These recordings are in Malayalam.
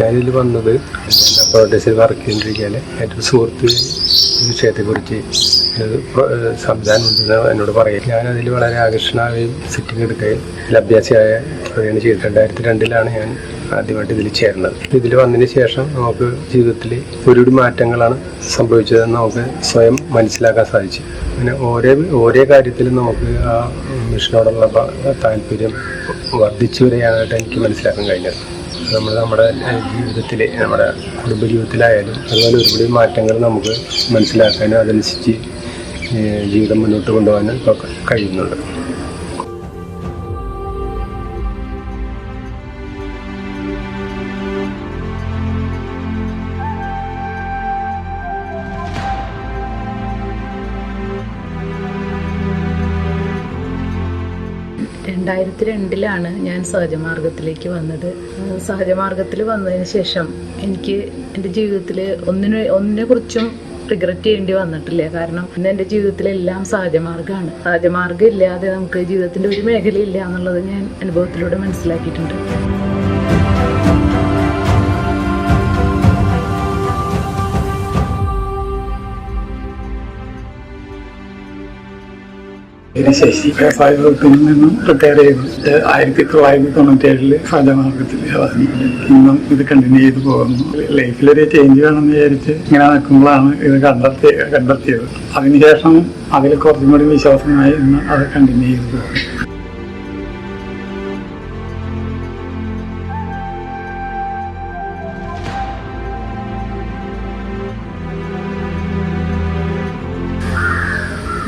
ഞാനിതിൽ വന്നത് പ്രോഡക്ട്സിൽ വർക്ക് ചെയ്തിരിക്കാൻ എന്റെ ഒരു സുഹൃത്ത് സംവിധാനം ഉണ്ടെന്ന് എന്നോട് പറയും. ഞാനതിൽ വളരെ ആകർഷണമാവുകയും സിറ്റിംഗ് എടുക്കുകയും അഭ്യാസിയായ തുടരുകയാണ് ചെയ്തത് രണ്ടായിരത്തി രണ്ടിലാണ് ഞാൻ ആദ്യമായിട്ട് ഇതിൽ ചേർന്നത്. ഇതിൽ വന്നതിന് ശേഷം നമുക്ക് ജീവിതത്തിൽ ഒരുപാട് മാറ്റങ്ങളാണ് സംഭവിച്ചതെന്ന് നമുക്ക് സ്വയം മനസ്സിലാക്കാൻ സാധിച്ചു. അങ്ങനെ ഓരോ ഓരോ കാര്യത്തിലും നമുക്ക് ആ മിഷനോടുള്ള താല്പര്യം വർദ്ധിച്ചു വരികയായിട്ട് എനിക്ക് മനസ്സിലാക്കാൻ കഴിഞ്ഞത്. നമ്മൾ നമ്മുടെ ജീവിതത്തിൽ നമ്മുടെ കുടുംബ ജീവിതത്തിലായാലും അതുപോലെ ഒരുപാട് മാറ്റങ്ങൾ നമുക്ക് മനസ്സിലാക്കാനും അതനുസരിച്ച് ജീവിതം മുന്നോട്ട് കൊണ്ടുപോകാനും ഒക്കെ കഴിയുന്നുണ്ട്. രണ്ടായിരത്തി രണ്ടിലാണ് ഞാൻ സഹജമാർഗത്തിലേക്ക് വന്നത്. സഹജമാർഗത്തിൽ വന്നതിന് ശേഷം എനിക്ക് എന്റെ ജീവിതത്തിൽ ഒന്നിനെ ഒന്നിനെ കുറിച്ചും റിഗ്രറ്റ് ചെയ്യേണ്ടി വന്നിട്ടില്ല. കാരണം ഇന്ന് എന്റെ ജീവിതത്തിലെല്ലാം സഹജമാർഗമാണ് സഹജമാർഗം ഇല്ലാതെ നമുക്ക് ജീവിതത്തിന്റെ ഒരു മേഖലയില്ല എന്നുള്ളത് ഞാൻ അനുഭവത്തിലൂടെ മനസ്സിലാക്കിയിട്ടുണ്ട്. പേര് ശശി വ്യവസായ ഗ്രൂപ്പിൽ നിന്നും റിട്ടയർ ചെയ്തു ഇത് ആയിരത്തി തൊള്ളായിരത്തി തൊണ്ണൂറ്റി ഏഴിൽ സഹജമാർഗത്തിൽ ഇന്നും ഇത് കണ്ടിന്യൂ ചെയ്തു പോകുന്നു. ലൈഫിലൊരു ചേഞ്ച് വേണമെന്ന് വിചാരിച്ച് ഇങ്ങനെ നിൽക്കുമ്പോഴാണ് ഇത് കണ്ടെത്തി കണ്ടെത്തിയത്. അതിനുശേഷം അതിൽ കുറച്ചും കൂടി വിശ്വാസമായി ഇന്ന് അത് കണ്ടിന്യൂ ചെയ്തു പോകുന്നു.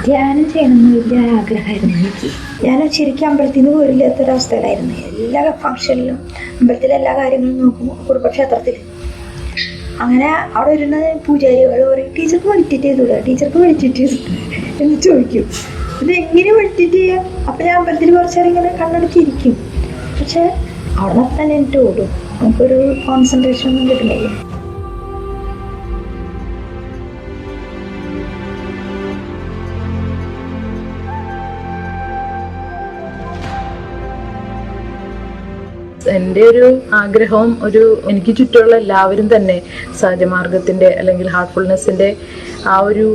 ധ്യാനം ചെയ്യണമെന്ന് വലിയ ആഗ്രഹമായിരുന്നു എനിക്ക്. ഞാൻ ശരിക്കും അമ്പലത്തിൽ നിന്ന് പോരില്ലാത്തൊരവസ്ഥയിലായിരുന്നു. എല്ലാ ഫംഗ്ഷനിലും അമ്പലത്തിലെ എല്ലാ കാര്യങ്ങളും നോക്കും കുടുംബക്ഷേത്രത്തിൽ അങ്ങനെ അവിടെ ഇരുന്ന പൂജാരികൾ പറയും ടീച്ചർക്ക് മെഡിറ്റേറ്റ് ചെയ്തൂടെ? ടീച്ചർക്ക് മെഡിറ്റേറ്റ് ചെയ്തു എന്ന് ചോദിക്കും. ഇത് എങ്ങനെ മെഡിറ്റേറ്റ് ചെയ്യാം? അപ്പം ഞാൻ അമ്പലത്തിൽ കുറച്ചേരം ഇങ്ങനെ കണ്ണടച്ചിരിക്കും പക്ഷെ അവിടെ തന്നെ എനിക്ക് ഓടും. നമുക്കൊരു കോൺസെൻട്രേഷൻ ഒന്നും കിട്ടുന്നില്ല. എന്റെ ഒരു ആഗ്രഹവും ഒരു എനിക്ക് ചുറ്റുമുള്ള എല്ലാവരും തന്നെ സഹജമാർഗത്തിന്റെ അല്ലെങ്കിൽ ഹാർട്ട്ഫുൾനെസ്സിന്റെ ആ ഒരു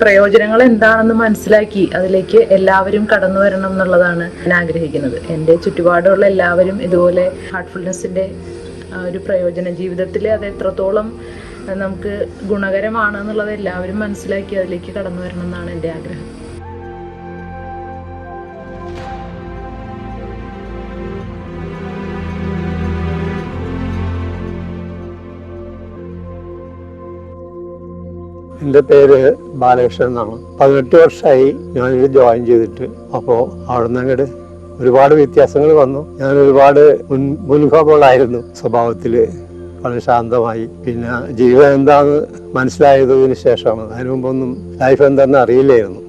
പ്രയോജനങ്ങൾ എന്താണെന്ന് മനസ്സിലാക്കി അതിലേക്ക് എല്ലാവരും കടന്നു വരണം എന്നുള്ളതാണ് ഞാൻ ആഗ്രഹിക്കുന്നത്. എന്റെ ചുറ്റുപാടുള്ള എല്ലാവരും ഇതുപോലെ ഹാർട്ട്ഫുൾനെസ്സിന്റെ ഒരു പ്രയോജനം ജീവിതത്തിൽ അത് എത്രത്തോളം നമുക്ക് ഗുണകരമാണെന്നുള്ളത് എല്ലാവരും മനസ്സിലാക്കി അതിലേക്ക് കടന്നു വരണം എന്നാണ് എന്റെ ആഗ്രഹം. എന്റെ പേര് ബാലകൃഷ്ണൻ എന്നാണ്. പതിനെട്ട് വർഷമായി ഞാനിത് ജോയിൻ ചെയ്തിട്ട് അപ്പോൾ അവിടെ നിന്ന് അങ്ങോട്ട് ഒരുപാട് വ്യത്യാസങ്ങൾ വന്നു. ഞാൻ ഒരുപാട് മുൻ മുൻകോപങ്ങളായിരുന്നു സ്വഭാവത്തിൽ. വളരെ ശാന്തമായി. പിന്നെ ജീവിതം എന്താണെന്ന് മനസ്സിലായതിന് ശേഷമാണ് അതിനു മുമ്പൊന്നും ലൈഫ് എന്താണെന്ന് അറിയില്ലായിരുന്നു.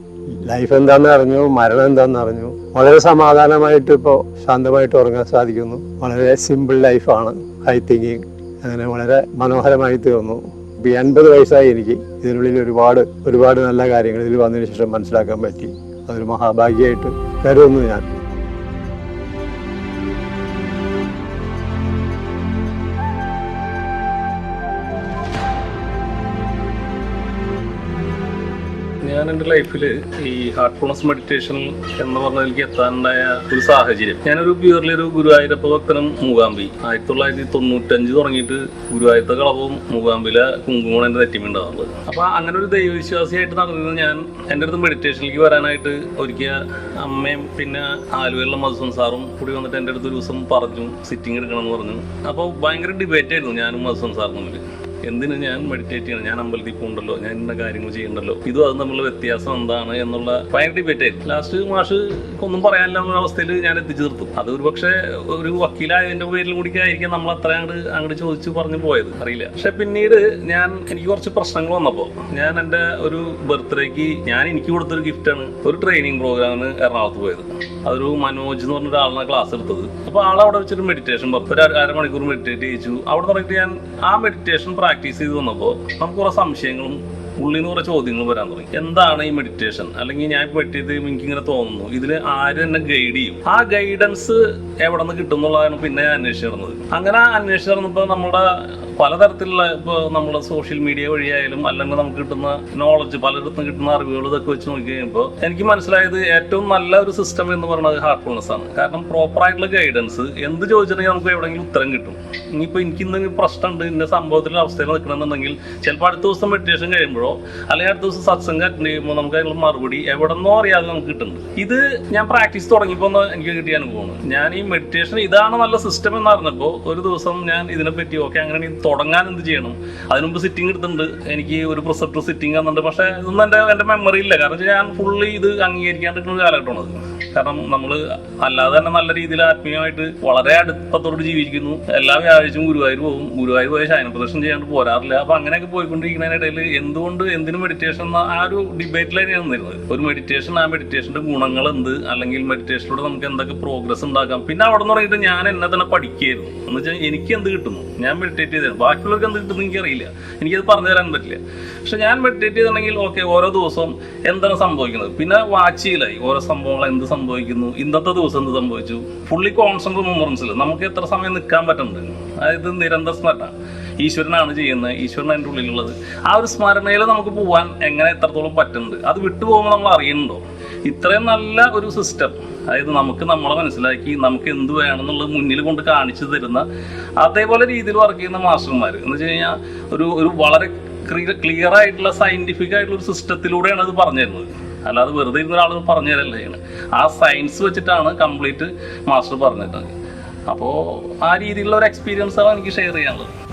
ലൈഫ് എന്താണെന്ന് അറിഞ്ഞു മരണം എന്താണെന്ന് അറിഞ്ഞു. വളരെ സമാധാനമായിട്ട് ഇപ്പോൾ ശാന്തമായിട്ട് ഉറങ്ങാൻ സാധിക്കുന്നു. വളരെ സിമ്പിൾ ലൈഫാണ് ഹൈ തിങ്കിങ് അങ്ങനെ വളരെ മനോഹരമായി തീർന്നു. ഇപ്പൊ ഈ അൻപത് വയസ്സായി എനിക്ക്. ഇതിനുള്ളിൽ ഒരുപാട് ഒരുപാട് നല്ല കാര്യങ്ങൾ ഇതിൽ വന്നതിന് ശേഷം മനസ്സിലാക്കാൻ പറ്റി. അതൊരു മഹാഭാഗ്യമായിട്ട് കരുതുന്നു ഞാൻ. ഞാൻ എന്റെ ലൈഫിൽ ഈ ഹാർട്ട്ഫുൾനെസ് മെഡിറ്റേഷൻ എന്ന് പറഞ്ഞതിലേക്ക് എത്താനുണ്ടായ ഒരു സാഹചര്യം. ഞാനൊരു പ്യൂർലി ഒരു ഗുരുവായൂരപ്പ ഭക്തനും മൂകാംബി. ആയിരത്തി തൊള്ളായിരത്തി തൊണ്ണൂറ്റഞ്ച് തുടങ്ങിയിട്ട് ഗുരുവായൂരത്തെ കളവും മൂകാംബിയിലെ കുങ്കുമമാണ് എന്റെ നെറ്റിമുണ്ടാവുന്നത് അപ്പോൾ അങ്ങനെ ഒരു ദൈവവിശ്വാസിയായിട്ട് നടന്നിരുന്ന ഞാൻ എന്റെ അടുത്ത് മെഡിറ്റേഷനിലേക്ക് വരാനായിട്ട് ഒരിക്കൽ അമ്മയും പിന്നെ ആലുവയിലുള്ള മധുസൻ സാറും കൂടി വന്നിട്ട് എന്റെ അടുത്ത് ഒരു ദിവസം പറഞ്ഞു സിറ്റിംഗ് എടുക്കണമെന്ന് പറഞ്ഞു. അപ്പോൾ ഭയങ്കര ഡിബേറ്റ് ആയിരുന്നു ഞാനും മധുസൻ സാറും തമ്മിൽ എന്തിന് ഞാൻ മെഡിറ്റേറ്റ് ചെയ്യണം? ഞാൻ അമ്പലത്തിൽ പോകണ്ടല്ലോ ഞാൻ ഇന്ന കാര്യങ്ങൾ ചെയ്യണ്ടല്ലോ. ഇതും അത് തമ്മിലുള്ള വ്യത്യാസം എന്താണ് എന്നുള്ള ഭയങ്കര ഡിബേറ്റ് ആയിരുന്നു ലാസ്റ്റ് മാഷ് ഒന്നും പറയാനില്ല എന്ന അവസ്ഥയിൽ ഞാൻ എത്തിച്ചു നിർത്തും. അത് ഒരു പക്ഷേ ഒരു വക്കീലായതിന്റെ പേരിൽ കൂടി ആയിരിക്കും നമ്മൾ അത്ര അങ്ങോട്ട് അങ്ങോട്ട് ചോദിച്ചു പറഞ്ഞു പോയത്. അറിയില്ല. പക്ഷെ പിന്നീട് ഞാൻ എനിക്ക് കുറച്ച് പ്രശ്നങ്ങൾ വന്നപ്പോൾ ഞാൻ എന്റെ ഒരു ബർത്ത്ഡേക്ക് ഞാൻ എനിക്ക് കൊടുത്തൊരു ഗിഫ്റ്റാണ് ഒരു ട്രെയിനിങ് പ്രോഗ്രാമിന് എറണാകുളത്ത് പോയത്. അതൊരു മനോജ് എന്ന് പറഞ്ഞ ഒരാളാണ് ക്ലാസ് എടുത്തത്. അപ്പോൾ ആൾ അവിടെ വെച്ചിട്ട് മെഡിറ്റേഷൻ പത്ത് ഒരു അര- അരമണിക്കൂർ മെഡിറ്റേറ്റ് ചെയ്യിച്ചു. അവിടെ തുടങ്ങിയിട്ട് ഞാൻ ആ മെഡിറ്റേഷൻ പ്രാക്ടീസ് ചെയ്ത് വന്നപ്പോൾ നമുക്ക് കുറേ സംശയങ്ങളും ഉള്ളിൽ നിന്ന് കുറെ ചോദ്യങ്ങൾ വരാൻ തുടങ്ങി. എന്താണ് ഈ മെഡിറ്റേഷൻ അല്ലെങ്കിൽ ഞാൻ ചെയ്യുമ്പോൾ എനിക്ക് ഇങ്ങനെ തോന്നുന്നു. ഇതിൽ ആര് എന്നെ ഗൈഡ് ചെയ്യും? ആ ഗൈഡൻസ് എവിടെ നിന്ന് കിട്ടും എന്നുള്ളതാണ് പിന്നെ ഞാൻ അന്വേഷിച്ചരുന്നത്. അങ്ങനെ അന്വേഷിച്ചിരുന്നപ്പോൾ നമ്മുടെ പലതരത്തിലുള്ള ഇപ്പോൾ നമ്മൾ സോഷ്യൽ മീഡിയ വഴിയായാലും അല്ലെങ്കിൽ നമുക്ക് കിട്ടുന്ന നോളജ് പലയിടത്തും കിട്ടുന്ന അറിവുകൾ ഇതൊക്കെ വെച്ച് നോക്കി കഴിയുമ്പോൾ എനിക്ക് മനസ്സിലായത് ഏറ്റവും നല്ല ഒരു സിസ്റ്റം എന്ന് പറയുന്നത് ഹാർട്ട്ഫുൾനെസ് ആണ്. കാരണം പ്രോപ്പറായിട്ടുള്ള ഗൈഡൻസ് എന്ത് ചോദിച്ചിട്ടുണ്ടെങ്കിൽ നമുക്ക് എവിടെയെങ്കിലും ഉത്തരം കിട്ടും. ഇനിയിപ്പോൾ എനിക്ക് എന്തെങ്കിലും പ്രശ്നമുണ്ട് ഇന്ന സംഭവത്തിലുള്ള അവസ്ഥയിൽ നിൽക്കണമെന്നുണ്ടെങ്കിൽ ചിലപ്പോൾ അടുത്ത ദിവസം മെഡിറ്റേഷൻ കഴിയുമ്പോഴോ അല്ലെങ്കിൽ അടുത്ത ദിവസം സത്സംഗം അറ്റൻഡ് ചെയ്യുമ്പോൾ നമുക്ക് അതിനുള്ള മറുപടി എവിടെന്നോ അറിയാതെ നമുക്ക് കിട്ടുന്നുണ്ട്. ഇത് ഞാൻ പ്രാക്ടീസ് തുടങ്ങിയപ്പോൾ എനിക്ക് കിട്ടിയ അനുഭവമാണ്. ഞാൻ ഈ മെഡിറ്റേഷൻ ഇതാണ് നല്ല സിസ്റ്റം എന്ന് അറിഞ്ഞപ്പോൾ ഒരു ദിവസം ഞാൻ ഇതിനെപ്പറ്റി ഓക്കെ അങ്ങനെ തുടങ്ങാൻ എന്ത് ചെയ്യണം? അതിന് മുമ്പ് സിറ്റിംഗ് എടുത്തിട്ടുണ്ട്. എനിക്ക് ഒരു പ്രിസെപ്റ്റർ സിറ്റിംഗ് വന്നിട്ടുണ്ട് പക്ഷേ ഇതൊന്നും എന്റെ എന്റെ മെമ്മറി ഇല്ല. കാരണം ഞാൻ ഫുള്ളി ഇത് അംഗീകരിക്കാണ്ടിരിക്കുന്ന കാലഘട്ടമാണ് കാരണം നമ്മൾ അല്ലാതെ തന്നെ നല്ല രീതിയിൽ ആത്മീയമായിട്ട് വളരെ അടുപ്പത്തോട് ജീവിക്കുന്നു. എല്ലാ വ്യാഴാഴ്ചയും ഗുരുവായൂർ പോകും. ഗുരുവായൂർ പോയ ശയന പ്രദർശനം ചെയ്യാണ്ട് പോരാറില്ല. അപ്പൊ അങ്ങനെയൊക്കെ പോയിക്കൊണ്ടിരിക്കുന്നതിനിടയിൽ എന്തുകൊണ്ട് എന്തിനു മെഡിറ്റേഷൻ ആ ഒരു ഡിബേറ്റിലാണ് നിന്നിരുന്നത് ഒരു മെഡിറ്റേഷൻ ആ മെഡിറ്റേഷന്റെ ഗുണങ്ങൾ എന്ത്? അല്ലെങ്കിൽ മെഡിറ്റേഷനിലൂടെ നമുക്ക് എന്തൊക്കെ പ്രോഗ്രസ് ഉണ്ടാക്കാം? പിന്നെ അവിടെ നിന്ന് പറഞ്ഞിട്ട് ഞാൻ എന്നെ തന്നെ പഠിക്കുകയായിരുന്നു. എന്ന് വെച്ചാൽ എനിക്ക് എന്ത് കിട്ടുന്നു? ഞാൻ മെഡിറ്റേറ്റ് ചെയ്തത് ബാക്കിയുള്ളവർക്ക് എന്ത് കിട്ടുന്നു എനിക്കറിയില്ല. എനിക്കത് പറഞ്ഞു തരാൻ പറ്റില്ല. പക്ഷെ ഞാൻ മെഡിറ്റേറ്റ് ചെയ്തിട്ടുണ്ടെങ്കിൽ ഓക്കെ ഓരോ ദിവസവും എന്താണ് സംഭവിക്കുന്നത്? പിന്നെ വാച്ച് ചെയ്യലായി ഓരോ സംഭവങ്ങൾ എന്ത് സംഭവിക്കുന്നു? ഇന്നത്തെ ദിവസം എന്ത് സംഭവിച്ചു? ഫുള്ളി കോൺസെൻട്രേറ്റ് മെമ്മറൻസിൽ നമുക്ക് എത്ര സമയം നിൽക്കാൻ പറ്റുന്നുണ്ട്? അതായത് നിരന്തര സ്മരണ ഈശ്വരനാണ് ചെയ്യുന്നത്. ഈശ്വരൻ അതിന്റെ ഉള്ളിലുള്ളത്. ആ ഒരു സ്മരണയിൽ നമുക്ക് പോകാൻ എങ്ങനെ എത്രത്തോളം പറ്റുന്നുണ്ട്? അത് വിട്ടുപോകുമ്പോൾ നമ്മൾ അറിയുന്നുണ്ടോ? ഇത്രയും നല്ല ഒരു സിസ്റ്റം അതായത് നമുക്ക് നമ്മളെ മനസ്സിലാക്കി നമുക്ക് എന്ത് വേണമെന്നുള്ളത് മുന്നിൽ കൊണ്ട് കാണിച്ചു തരുന്ന അതേപോലെ രീതിയിൽ വർക്ക് ചെയ്യുന്ന മാസ്റ്റർമാർ എന്ന് വെച്ച് കഴിഞ്ഞാൽ ഒരു ഒരു വളരെ ക്ലിയർ ആയിട്ടുള്ള സയന്റിഫിക് ആയിട്ടുള്ള ഒരു സിസ്റ്റത്തിലൂടെയാണ് അത് പറഞ്ഞു തരുന്നത്. അല്ലാതെ വെറുതെ ഇരുന്ന ഒരാൾ പറഞ്ഞു തരല്ല? ആ സയൻസ് വെച്ചിട്ടാണ് കംപ്ലീറ്റ് മാസ്റ്റർ പറഞ്ഞിട്ട് അപ്പോൾ ആ രീതിയിലുള്ള ഒരു എക്സ്പീരിയൻസാണ് എനിക്ക് ഷെയർ ചെയ്യാനുള്ളത്.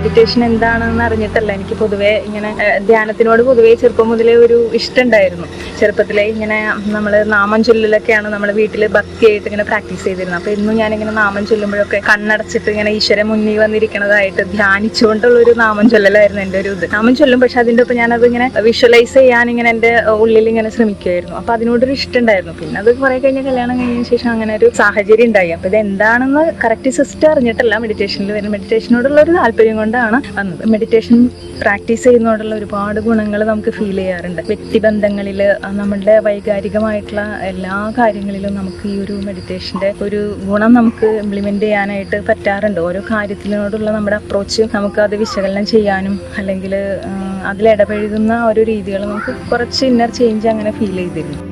മെഡിറ്റേഷൻ എന്താണെന്ന് അറിഞ്ഞിട്ടല്ല. എനിക്ക് പൊതുവേ ഇങ്ങനെ ധ്യാനത്തിനോട് പൊതുവേ ചെറുപ്പം മുതലേ ഒരു ഇഷ്ടമുണ്ടായിരുന്നു. ചെറുപ്പത്തിലേ ഇങ്ങനെ നമ്മൾ നാമം ചൊല്ലലൊക്കെയാണ് നമ്മൾ വീട്ടിൽ ഭക്തിയായിട്ട് ഇങ്ങനെ പ്രാക്ടീസ് ചെയ്തിരുന്നത്. അപ്പോൾ ഇന്നും ഞാനിങ്ങനെ നാമം ചൊല്ലുമ്പോഴൊക്കെ കണ്ണടച്ചിട്ട് ഇങ്ങനെ ഈശ്വരൻ മുന്നിൽ വന്നിരിക്കുന്നതായിട്ട് ധ്യാനിച്ചുകൊണ്ടുള്ള ഒരു നാമം ചൊല്ലലായിരുന്നു എന്റെ ഒരു ഇത്. നാമം ചൊല്ലും പക്ഷെ അതിന്റെ ഒപ്പം ഞാനത് ഇങ്ങനെ വിഷ്വലൈസ് ചെയ്യാൻ ഇങ്ങനെ എന്റെ ഉള്ളിൽ ഇങ്ങനെ ശ്രമിക്കുമായിരുന്നു അപ്പോൾ അതിനോടൊരു ഇഷ്ടം ഉണ്ടായിരുന്നു പിന്നെ അത് കുറേ കഴിഞ്ഞ കല്യാണം കഴിഞ്ഞ ശേഷം അങ്ങനെ ഒരു സാഹചര്യം ഉണ്ടായി. അപ്പോൾ ഇത് എന്താണെന്ന് കറക്റ്റ് സിസ്റ്റം അറിഞ്ഞിട്ടല്ല മെഡിറ്റേഷനിൽ വരുന്നത്. മെഡിറ്റേഷനോടുള്ള ഒരു താല്പര്യം കൊണ്ടാണ് മെഡിറ്റേഷൻ പ്രാക്ടീസ് ചെയ്യുന്നതോടുള്ള ഒരുപാട് ഗുണങ്ങൾ നമുക്ക് ഫീൽ ചെയ്യാറുണ്ട്. വ്യക്തിബന്ധങ്ങളിൽ നമ്മളുടെ വൈകാരികമായിട്ടുള്ള എല്ലാ കാര്യങ്ങളിലും നമുക്ക് ഈ ഒരു മെഡിറ്റേഷന്റെ ഒരു ഗുണം നമുക്ക് ഇംപ്ലിമെന്റ് ചെയ്യാനായിട്ട് പറ്റാറുണ്ട്. ഓരോ കാര്യത്തിനോടുള്ള നമ്മുടെ അപ്രോച്ച് നമുക്ക് അത് വിശകലനം ചെയ്യാനും അല്ലെങ്കിൽ അതിലിടപഴകുന്ന ഓരോ രീതികൾ നമുക്ക് കുറച്ച് ഇന്നർ ചേഞ്ച് അങ്ങനെ ഫീൽ ചെയ്തിരുന്നു.